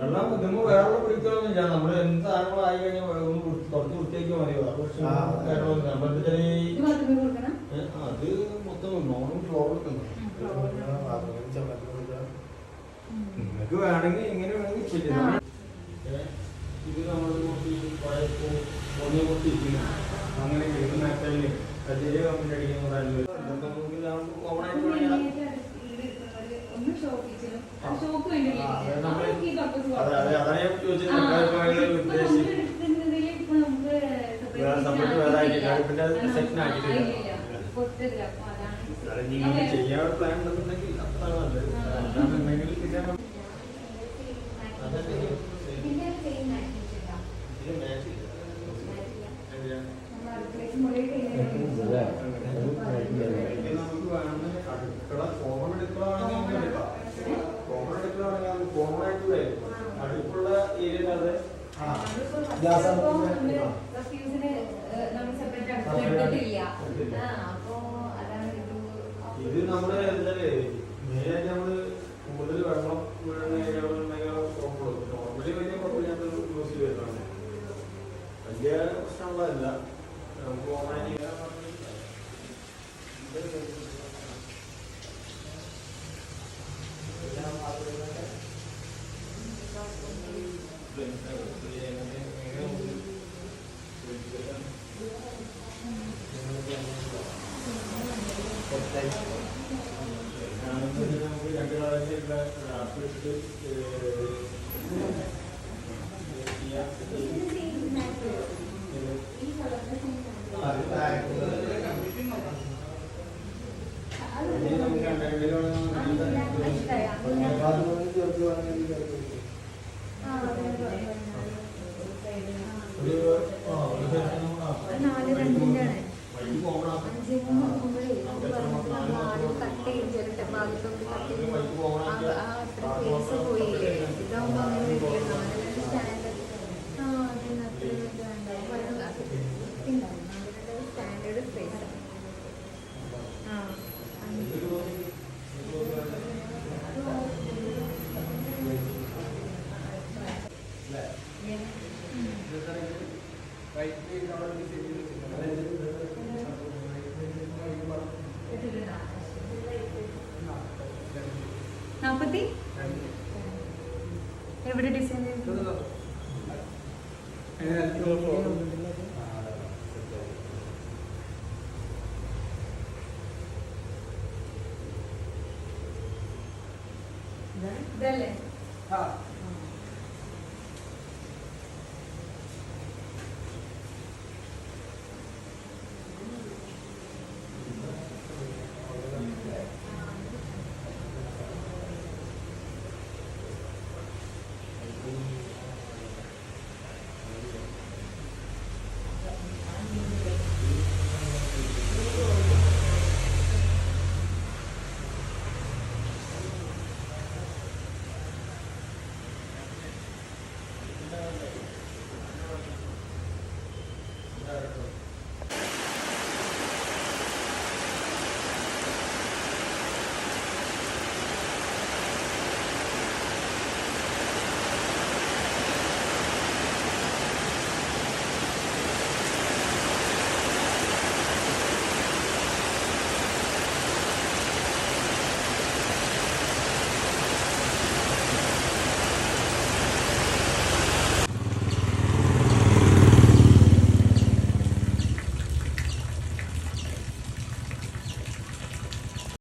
വെള്ളം ഇതുമ്പോ വേറെ ഞാൻ നമ്മൾ എന്ത് സാധനങ്ങൾ ആയി കഴിഞ്ഞാൽ ഒന്ന് കുറച്ച് വൃത്തിയാക്കിയാൽ മതി. വേറെ. കാര്യങ്ങളൊന്നും അത്. മൊത്തം നോർമൽ ഫ്ലോർ വെക്കുന്നു നിങ്ങൾക്ക് വേണമെങ്കിൽ എങ്ങനെ വേണമെങ്കിൽ ചെയ്യാം. ഇത് നമ്മൾ കുറച്ച് പഴയ പൊന്നിയെ കുറച്ച് ഇരിക്കുന്നു അങ്ങനെ ഇത് മാറ്റാൽ കച്ചേരി കമ്പനി അടിക്കുന്ന കിച്ചണും ഷോക്ക് വേണ്ടി ആ, അത് നമ്മൾ നമുക്ക് ഈ പർപ്പസ് അതെ അതെ അതാണ് ഞാൻ ചോദിച്ചത്. നിങ്ങൾ ഇപ്പൊ അതിൽ ഉദ്ദേശിച്ചത് വേറെ separate വേറെ ആക്കിയില്ല. അടുപ്പിന്റെ section ആക്കിയിട്ടില്ല. അല്ല, നിങ്ങൾക്ക് ചെയ്യാനുള്ള പ്ലാൻ ഉണ്ടെന്നുണ്ടെങ്കിൽ അതാണ് നല്ലത്. അല്ലാന്നുണ്ടെങ്കിൽ പിന്നെ ഇത്. നമ്മൾ എന്തായാലേ മെയിനായിട്ട് നമ്മൾ കൂടുതൽ വെള്ളം വീഴുന്ന ഏരിയകളുണ്ടെങ്കിൽ കുഴപ്പമുള്ളൂ നോർമലി വലിയ കുഴപ്പമില്ലാത്ത യൂസ് വരുന്നതാണ്. വലിയ പ്രശ്നമുള്ളതല്ല നമുക്ക് ഓൺലൈനിൽ പോകണം അഞ്ചേ മൂന്ന് ഒമ്പത് ആദ്യം കട്ട് ചെയ്യും ചിരട്ട ഭാഗത്തൊക്കെ കട്ട് ചെയ്ത് എവിടെ ഡിസൈൻ ഇതല്ലേ? ആ.